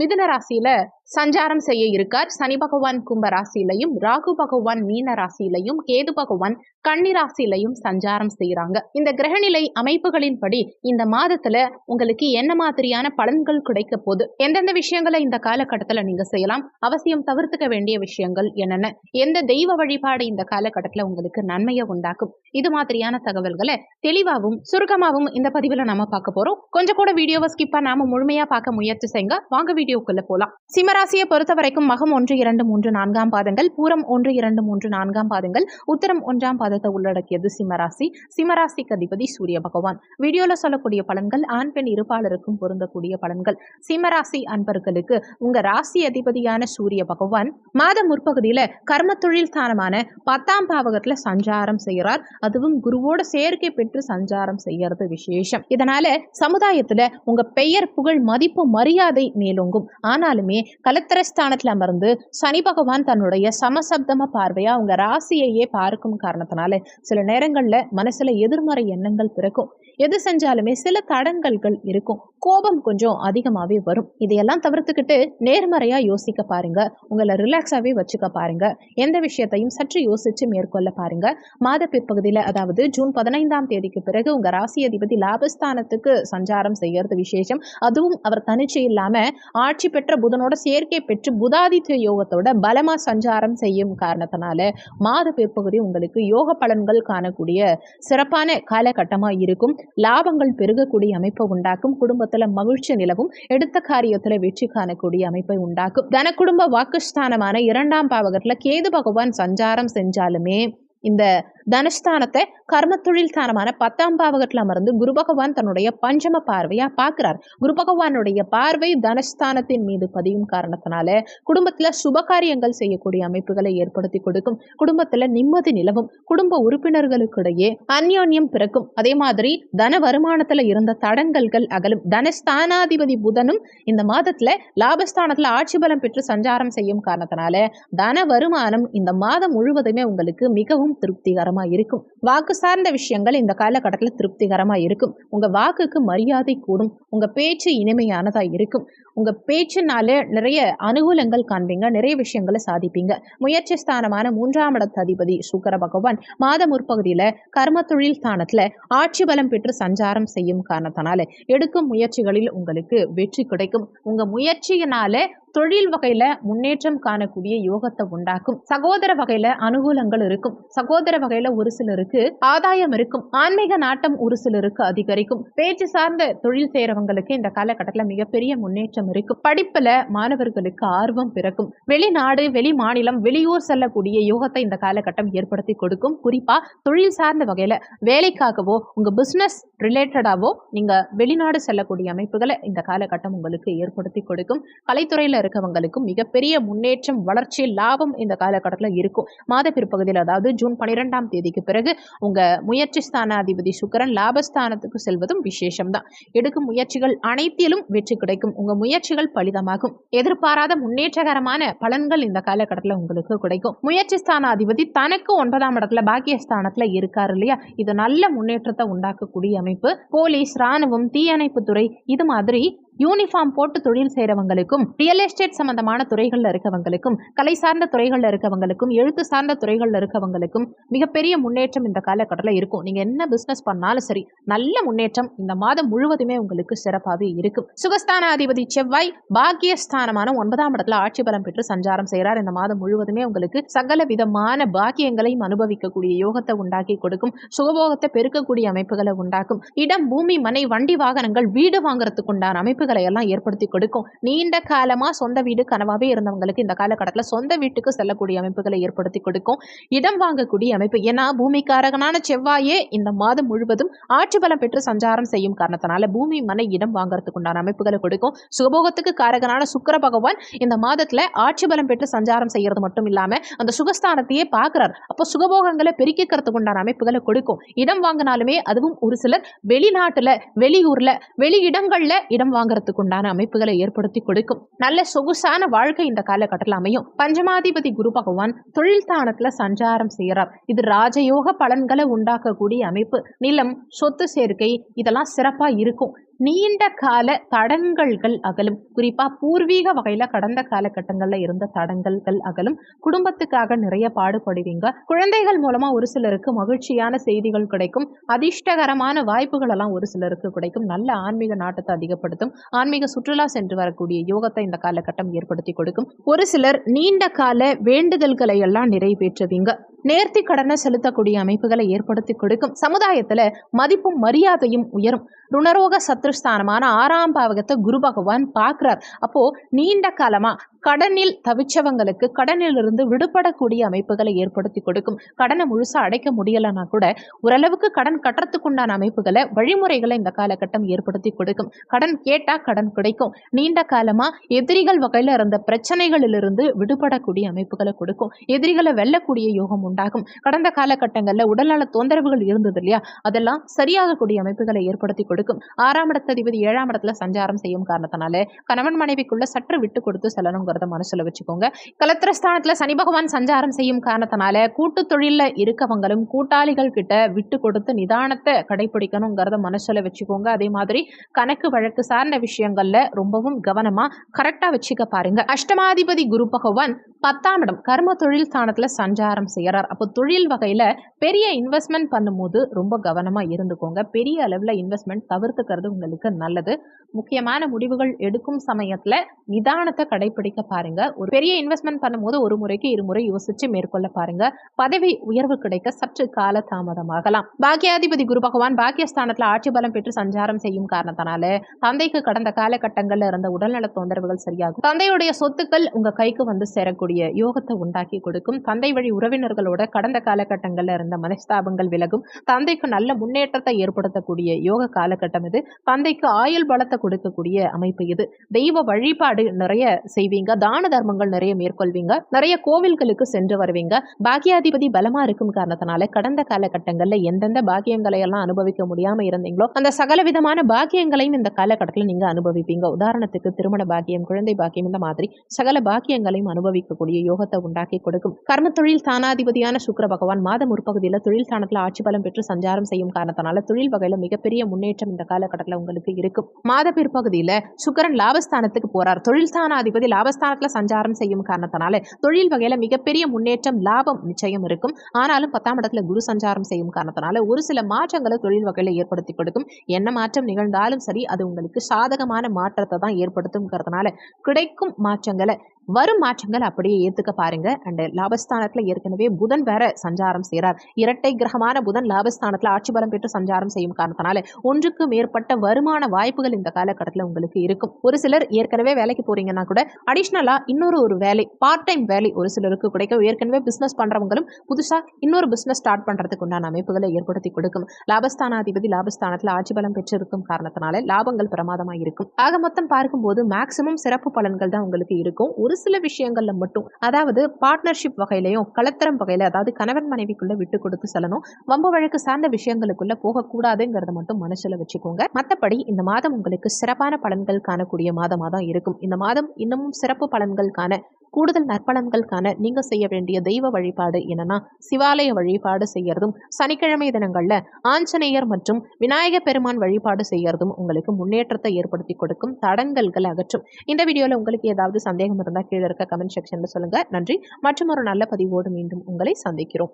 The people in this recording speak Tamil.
மிதுன ராசியில சஞ்சாரம் செய்ய இருக்கார். சனி பகவான் கும்ப ராசியிலையும் ராகு பகவான் மீன ராசியிலையும் கேது பகவான் கன்னி ராசியிலையும் சஞ்சாரம் செய்யறாங்க இந்த கிரகநிலை அமைப்புகளின்படி இந்த மாதத்துல உங்களுக்கு என்ன மாதிரியான பலன்கள் கிடைக்க போகுது? எந்தெந்த விஷயங்களை இந்த காலகட்டத்துல நீங்க செய்யலாம்? அவசியம் தவிர்த்துக்க வேண்டிய விஷயங்கள் என்னென்ன? எந்த தெய்வ வழிபாடு இந்த காலகட்டத்துல உங்களுக்கு நன்மையை உண்டாக்கும்? இது மாதிரியான தகவல்களை தெளிவாகவும் சுருக்கமாகவும் இந்த பதிவுல நாம பார்க்க போறோம். கொஞ்சம் கூட வீடியோவை ஸ்கிப் பண்ணாம முழுமையா பார்க்க முயற்சி செய்யுங்க. வாங்க வீடியோக்குள்ள போலாம். சிம்மராசியை பொறுத்த வரைக்கும் மகம் ஒன்று இரண்டு மூன்று நான்காம் பாதங்கள் பூரம் ஒன்று இரண்டு மூன்று நான்காம் பாதங்கள் உத்தரம் ஒன்றாம் பாதத்தை உள்ளடக்கியது சிம்மராசி. சிம்மராசிக்கு அதிபதி சூரிய பகவான். வீடியோல சொல்லக்கூடிய பலன்கள் ஆண் பெண் இருப்பாளருக்கும் பொருந்தக்கூடிய பலன்கள். சிம்மராசி அன்பர்களுக்கு உங்க ராசி அதிபதியான சூரிய பகவான் மாத முற்பகுதியில கர்ம தொழில் ஸ்தானமான பத்தாம் பாவகத்துல சஞ்சாரம் செய்கிறார் அதுவும் குருவோட சேர்க்கை பெற்று சஞ்சாரம் செய்யறது விசேஷம். இதனால சமுதாயத்துல உங்க பெயர் புகழ் மதிப்பு மரியாதை மேலோங்கும். ஆனாலுமே கலத்திரஸ்தானத்தில் அமர்ந்து சனி பகவான் தன்னுடைய சமசப்தம பார்வையா அவங்க ராசியையே பார்க்கும் காரணத்தினால சில நேரங்களில் மனசுல எதிர்மறை எண்ணங்கள் பிறக்கும். எது செஞ்சாலுமே சில தடங்கல்கள் இருக்கும். கோபம் கொஞ்சம் அதிகமாகவே வரும். இதையெல்லாம் தவிர்த்துக்கிட்டு நேர்மறையாக யோசிக்க பாருங்க. உங்களை ரிலாக்ஸாகவே வச்சுக்க பாருங்க. எந்த விஷயத்தையும் சற்று யோசிச்சு மேற்கொள்ள பாருங்க. மாத பிற்பகுதியில் அதாவது ஜூன் பதினைந்தாம் தேதிக்கு பிறகு உங்கள் ராசி அதிபதி லாபஸ்தானத்துக்கு சஞ்சாரம் செய்கிறது விசேஷம். அதுவும் அவர் தனிச்சு இல்லாமல் ஆட்சி பெற்ற புதனோட சேர்க்கை பெற்று புதாதித்ய யோகத்தோட பலமா சஞ்சாரம் செய்யும் காரணத்தினால மாத பிற்பகுதி உங்களுக்கு யோக பலன்கள் காணக்கூடிய சிறப்பான காலகட்டமா இருக்கும். லாபங்கள் பெருகக்கூடிய அமைப்பை உண்டாக்கும். குடும்பத்துல மகிழ்ச்சி நிலவும். எடுத்த காரியத்துல வெற்றி காணக்கூடிய அமைப்பை உண்டாக்கும். தன குடும்ப வாக்குஸ்தானமான இரண்டாம் பாவகத்துல கேது பகவான் சஞ்சாரம் செஞ்சாலுமே இந்த தனஸ்தானத்தை கர்ம தொழில் ஸ்தானமான பத்தாம் பாவகத்தில் அமர்ந்து குரு பகவான் தன்னுடைய பஞ்சம பார்வையா பார்க்கிறார். குரு பகவானுடைய பார்வை தனஸ்தானத்தின் மீது பதியும் காரணத்தினால குடும்பத்துல சுப காரியங்கள் செய்யக்கூடிய அமைப்புகளை ஏற்படுத்தி கொடுக்கும். குடும்பத்துல நிம்மதி நிலவும். குடும்ப உறுப்பினர்களுக்கிடையே அந்யோன்யம் பிறக்கும். அதே மாதிரி தன வருமானத்துல இருந்த தடங்கல்கள் அகலும். தனஸ்தானாதிபதி புதனும் இந்த மாதத்துல லாபஸ்தானத்துல ஆட்சி பலம் பெற்று சஞ்சாரம் செய்யும் காரணத்தினால தன வருமானம் இந்த மாதம் முழுவதுமே உங்களுக்கு மிகவும் திருப்திகரமா இருக்கும். வாக்கு சார்ந்த விஷயங்கள் இந்த காலகட்டத்தில் திருப்திகரமா இருக்கும். உங்க வாக்குக்கு மரியாதை கூடும். உங்க பேச்சு இனிமையானதா இருக்கும். உங்க பேச்சுனால நிறைய அனுகூலங்கள் காண்பீங்க. நிறைய விஷயங்களை சாதிப்பீங்க. முயற்சி ஸ்தானமான மூன்றாம் இடத்து அதிபதி சுக்கர பகவான் மாத முற்பகுதியில கர்ம தொழில் ஸ்தானத்துல ஆட்சி பலம் பெற்று சஞ்சாரம் செய்யும் காரணத்தினால எடுக்கும் முயற்சிகளில் உங்களுக்கு வெற்றி கிடைக்கும். உங்க முயற்சியினால தொழில் வகையில முன்னேற்றம் காணக்கூடிய யோகத்தை உண்டாக்கும். சகோதர வகையில அனுகூலங்கள் இருக்கும். சகோதர வகையில ஒரு சிலருக்கு ஆதாயம் இருக்கும். ஆன்மீக நாட்டம் ஒரு சிலருக்கு அதிகரிக்கும். பேச்சு சார்ந்த தொழில் செய்யறவங்களுக்கு இந்த காலகட்டத்துல மிகப்பெரிய முன்னேற்றம் இருக்கும் படிப்புல மாணவர்களுக்கு ஆர்வம் பிறக்கும். வெளிநாடு வெளி மாநிலம் வெளியூர் செல்லக்கூடிய யோகத்தை இந்த காலகட்டம் ஏற்படுத்தி கொடுக்கும். குறிப்பா தொழில் சார்ந்த வகையில வேலைக்காகவோ உங்க பிசினஸ் ரிலேட்டடாவோ நீங்க வெளிநாடு செல்லக்கூடிய அமைப்புகளை இந்த காலகட்டம் உங்களுக்கு ஏற்படுத்தி கொடுக்கும். கலைத்துறையில இருக்கவங்களுக்கும் மிகப்பெரிய முன்னேற்றம் வளர்ச்சி லாபம் இந்த காலகட்டத்தில் இருக்கும். மாத பிற்பகுதியில் அதாவது ஜூன் பன்னிரெண்டாம் தேதிக்கு பிறகு உங்க முயற்சி ஸ்தானாதிபதி சுக்கரன் லாபஸ்தானத்துக்கு செல்வதும் விசேஷம் தான் எடுக்கும் முயற்சிகள் அனைத்திலும் வெற்றி கிடைக்கும். உங்க முயற்சிகள் பலிதமாகும். எதிர்பாராத முன்னேற்றகரமான பலன்கள் இந்த காலகட்டத்தில் உங்களுக்கு கிடைக்கும். முயற்சி ஸ்தானாதிபதி தனக்கு ஒன்பதாம் இடத்துல பாக்கியஸ்தானத்துல இருக்காரு இல்லையா? இது நல்ல முன்னேற்றத்தை உண்டாக்கக்கூடிய அமைப்பு. போலீஸ் ராணுவம் தீயணைப்பு துறை இது மாதிரி யூனிஃபார்ம் போட்டு தொழில் செய்கிறவங்களுக்கும் ரியல் எஸ்டேட் சம்பந்தமான துறைகளில் இருக்கவங்களுக்கும் கலை சார்ந்த துறைகளில் இருக்கவங்களுக்கும் எழுத்து சார்ந்த துறைகளில் இருக்கவங்களுக்கும் மிகப்பெரிய முன்னேற்றம் இந்த காலகட்டத்தில் இருக்கும். நீங்கள் என்ன பிஸ்னஸ் பண்ணாலும் சரி நல்ல முன்னேற்றம் இந்த மாதம் முழுவதுமே உங்களுக்கு சிறப்பாகவே இருக்கும். சுகஸ்தானாதிபதி செவ்வாய் பாக்கியஸ்தானமான ஒன்பதாம் இடத்துல ஆட்சி பலம் பெற்று சஞ்சாரம் செய்கிறார் இந்த மாதம் முழுவதுமே உங்களுக்கு சகல விதமான பாக்கியங்களையும் அனுபவிக்கக்கூடிய யோகத்தை உண்டாக்கி கொடுக்கும். சுகபோகத்தை பெருக்கக்கூடிய அமைப்புகளை உண்டாக்கும். இடம் பூமி மனை வண்டி வாகனங்கள் வீடு வாங்குறதுக்கு உண்டான அமைப்புகள் அமைப்புகளை எல்லாம் ஏற்படுத்தி கொடுக்கும். நீண்ட காலமாக சொந்த வீடு கனவாகவே இருந்தவங்களுக்கு இந்த காலகட்டத்தில் சொந்த வீட்டுக்கு செல்லக்கூடிய அமைப்புகளை ஏற்படுத்தி கொடுக்கும். இடம் வாங்கக்கூடிய அமைப்பு. ஏன்னா பூமிக்காரகனான செவ்வாயே இந்த மாதம் முழுவதும் ஆட்சி பலம் பெற்று சஞ்சாரம் செய்யும் காரணத்தினால பூமி மனை இடம் வாங்குறதுக்கு உண்டான அமைப்புகளை கொடுக்கும். சுகபோகத்துக்கு காரகனான சுக்கர பகவான் இந்த மாதத்தில் ஆட்சி பலம் பெற்று சஞ்சாரம் செய்யறது மட்டும் இல்லாமல் அந்த சுகஸ்தானத்தையே பார்க்குறார் அப்போ சுகபோகங்களை பெருக்கிக்கிறதுக்கு உண்டான அமைப்புகளை கொடுக்கும். இடம் வாங்கினாலுமே அதுவும் ஒரு சிலர் வெளிநாட்டில் வெளியூரில் வெளி இடங்கள்ல இடம் வாங்குறதுக்கு உண்டான அமைப்புகளை ஏற்படுத்தி கொடுக்கும். நல்ல சொகுசான வாழ்க்கை இந்த காலகட்டத்தில் அமையும். பஞ்சமாதிபதி குரு பகவான் தொழில் தானத்துல சஞ்சாரம் செய்யறார். இது ராஜயோக பலன்களை உண்டாக்கக்கூடிய அமைப்பு. நிலம் சொத்து சேர்க்கை இதெல்லாம் சிறப்பா இருக்கும். நீண்ட கால தடங்கல்கள் அகலும். குறிப்பாக பூர்வீக வகையில் கடந்த காலகட்டங்களில் இருந்த தடங்கல்கள் அகலும். குடும்பத்துக்காக நிறைய பாடுபடுவீங்க. குழந்தைகள் மூலமாக ஒரு சிலருக்கு மகிழ்ச்சியான செய்திகள் கிடைக்கும். அதிர்ஷ்டகரமான வாய்ப்புகள் எல்லாம் ஒரு சிலருக்கு கிடைக்கும். நல்ல ஆன்மீக நாட்டத்தை அதிகப்படுத்தும். ஆன்மீக சுற்றுலா சென்று வரக்கூடிய யோகத்தை இந்த காலகட்டம் ஏற்படுத்தி கொடுக்கும். ஒரு சிலர் நீண்ட கால வேண்டுதல்களை எல்லாம் நிறைவேற்றுவீங்க. நேர்த்தி கடனை செலுத்தக்கூடிய அமைப்புகளை ஏற்படுத்தி கொடுக்கும். சமுதாயத்துல மதிப்பும் மரியாதையும் உயரும். ருணரோக சத்ருஸ்தானமான ஆறாம் பாவகத்தை குரு பகவான் பார்க்குறார். அப்போ நீண்ட காலமா கடனில் தவிச்சவங்களுக்கு கடனிலிருந்து விடுபடக்கூடிய அமைப்புகளை ஏற்படுத்தி கொடுக்கும். கடனை முழுசா அடைக்க முடியலன்னா கூட ஓரளவுக்கு கடன் கட்டுறதுக்குண்டான அமைப்புகளை வழிமுறைகளை இந்த காலகட்டம் ஏற்படுத்தி கொடுக்கும். கடன் கேட்டா கடன் கிடைக்கும். நீண்ட காலமா எதிரிகள் வகையில இருந்த பிரச்சனைகளிலிருந்து விடுபடக்கூடிய அமைப்புகளை கொடுக்கும். எதிரிகளை வெல்லக்கூடிய யோகம் உண்டாகும். கடந்த காலகட்டங்களில் உடல்நல தொந்தரவுகள் இருந்தது இல்லையா? அதெல்லாம் சரியாகக்கூடிய அமைப்புகளை ஏற்படுத்தி கொடுக்கும். ஆறாம் இடத்ததிபதி ஏழாம் இடத்துல சஞ்சாரம் செய்யும் காரணத்தினால கணவன் மனைவிக்குள்ள சற்று விட்டு கொடுத்து செல்லணுங்கிறத மனசுல வச்சுக்கோங்க. கலத்திரஸ்தானத்துல சனி பகவான் சஞ்சாரம் செய்யும் காரணத்தினால கூட்டு தொழில இருக்கவங்களும் கூட்டாளிகள் கிட்ட விட்டு கொடுத்து நிதானத்தை கடைபிடிக்கணுங்கிறத மனசுல வச்சுக்கோங்க. அதே மாதிரி கணக்கு வழக்கு சார்ந்த விஷயங்கள்ல ரொம்பவும் கவனமா கரெக்டா வச்சுக்க பாருங்க. அஷ்டமாதிபதி குரு பகவான் பத்தாம் இடம் கர்ம தொழில் ஸ்தானத்துல சஞ்சாரம் செய்யறார். அப்போ தொழில் வகையில் பெரிய இன்வெஸ்ட்மெண்ட் பண்ணும்போது ரொம்ப கவனமாக இருந்துக்கோங்க. பெரிய அளவில் இன்வெஸ்ட்மெண்ட் தவிர்த்துக்கிறது உங்களுக்கு நல்லது. முக்கியமான முடிவுகள் எடுக்கும் சமயத்தில் நிதானத்தை கடைபிடிக்க பாருங்க. ஒரு பெரிய இன்வெஸ்ட்மெண்ட் பண்ணும்போது ஒரு முறைக்கு இருமுறை யோசிச்சு மேற்கொள்ள பாருங்க. பதவி உயர்வு கிடைக்க சற்று கால தாமதமாகலாம் பாக்கியாதிபதி குரு பகவான் பாக்கியஸ்தானத்தில் ஆட்சி பலம் பெற்று சஞ்சாரம் செய்யும் காரணத்தினால தந்தைக்கு கடந்த காலகட்டங்களில் இருந்த உடல்நல தொந்தரவுகள் சரியாகும். தந்தையுடைய சொத்துக்கள் உங்க கைக்கு வந்து சேரக்கூடிய யோகத்தை உண்டாக்கி கொடுக்கும். தந்தை வழி உறவினர்களோட கடந்த காலகட்டங்களில் இருந்த மனஸ்தாபங்கள் விலகும். தந்தைக்கு நல்ல முன்னேற்றத்தை ஏற்படுத்தக்கூடிய யோக காலகட்டம் இது. தந்தைக்கு ஆயுள் பலத்தை கொடுக்கக்கூடிய அமைப்பு இது. தெய்வ வழிபாடு நிறைய செய்வீங்க. தான தர்மங்கள் நிறைய மேற்கொள்வீங்க. நிறைய கோவில்களுக்கு சென்று வருவீங்க. பாக்கியாதிபதி பலமா இருக்கும் காரணத்தினால கடந்த காலகட்டங்கள்ல எந்தெந்த பாக்கியங்களை எல்லாம் அனுபவிக்க முடியாம இருந்தீங்களோ அந்த சகல விதமான பாக்கியங்களையும் இந்த காலகட்டத்தில் நீங்க அனுபவிப்பீங்க. உதாரணத்துக்கு திருமண பாக்கியம் குழந்தை பாக்கியம் இந்த மாதிரி சகல பாக்கியங்களையும் அனுபவிக்கக்கூடிய யோகத்தை உண்டாக்கி கொடுக்கும். கர்ம தொழில் தானாதிபதியான சுக்கிர பகவான் மாத பகுதியில் தொழில் ஸ்தானத்தில் ஆட்சி பலம் பெற்று சஞ்சாரம் செய்யும் காரணத்தினால தொழில் வகையில் மிகப்பெரிய முன்னேற்றம் இந்த காலகட்டத்தில் உங்களுக்கு இருக்கும். மாத பிற்பகுதியில் சுக்கரன் லாபஸ்தானத்துக்கு போறார். தொழில் ஸ்தானாதிபதி லாபஸ்தானத்துல சஞ்சாரம் செய்யும் காரணத்தினால தொழில் வகையில மிகப்பெரிய முன்னேற்றம் லாபம் நிச்சயம் இருக்கும். ஆனாலும் பத்தாம் இடத்துல குரு சஞ்சாரம் செய்யும் காரணத்தினால ஒரு சில மாற்றங்களை தொழில் வகையில் ஏற்படுத்தி கொடுக்கும். என்ன மாற்றம் நிகழ்ந்தாலும் சரி அது உங்களுக்கு சாதகமான மாற்றத்தை தான் ஏற்படுத்தும்ங்கிறதுனால கிடைக்கும் மாற்றங்களை வரும் மாற்றங்கள் அப்படியே ஏத்துக்க பாருங்க. அண்ட் லாபஸ்தானத்துல ஏற்கனவே புதன் வேற சஞ்சாரம் செய்கிறார் இரட்டை கிரகமான புதன் லாபஸ்தானத்துல ஆட்சி பலம் பெற்று சஞ்சாரம் செய்யும் காரணத்தினால ஒன்றுக்கு மேற்பட்ட வருமான வாய்ப்புகள் இந்த காலகட்டத்தில் உங்களுக்கு இருக்கும். ஒரு சிலர் ஏற்கனவே வேலைக்கு போறீங்கன்னா கூட அடிஷ்னலா இன்னொரு ஒரு வேலை பார்ட் டைம் வேலை ஒரு சிலருக்கு கிடைக்கும் ஏற்கனவே பிசினஸ் பண்றவங்களும் புதுசா இன்னொரு பிசினஸ் ஸ்டார்ட் பண்ணுறதுக்கு உண்டான அமைப்புகளை ஏற்படுத்தி கொடுக்கும். லாபஸ்தானாதிபதி லாபஸ்தானத்துல ஆட்சி பலம் பெற்றிருக்கும் காரணத்தினால லாபங்கள் பிரமாதமாக இருக்கும். ஆக மொத்தம் பார்க்கும்போது மேக்சிமம் சிறப்பு பலன்கள் தான் உங்களுக்கு இருக்கும். ஒரு சில விஷயங்கள்ல மட்டும் அதாவது பார்ட்னர்ஷிப் வகையிலையும் கலத்தரம் வகையில அதாவது கணவன் மனைவிக்குள்ள விட்டு கொடுத்து செல்லணும். வம்பு வழக்கு சார்ந்த விஷயங்களுக்குள்ள போகக்கூடாதுங்கிறத மட்டும் மனசுல வச்சுக்கோங்க. மற்றபடி இந்த மாதம் உங்களுக்கு சிறப்பான பலன்கள் காணக்கூடிய மாதமாக தான் இருக்கும். இந்த மாதம் இன்னமும் சிறப்பு பலன்கள் காண கூடுதல் நற்பலன்கள் காண நீங்க செய்ய வேண்டிய தெய்வ வழிபாடு என்னன்னா சிவாலய வழிபாடு செய்யறதும் சனிக்கிழமை தினங்கள்ல ஆஞ்சநேயர் மற்றும் விநாயக பெருமான் வழிபாடு செய்யறதும் உங்களுக்கு முன்னேற்றத்தை ஏற்படுத்தி கொடுக்கும் தடங்கல்கள் அகற்றும். இந்த வீடியோல உங்களுக்கு ஏதாவது சந்தேகம் இருந்தால் கீழே இருக்க கமெண்ட் செக்ஷன்ல சொல்லுங்க. நன்றி. மற்றும் ஒரு நல்ல பதிவோடு மீண்டும் உங்களை சந்திக்கிறோம்.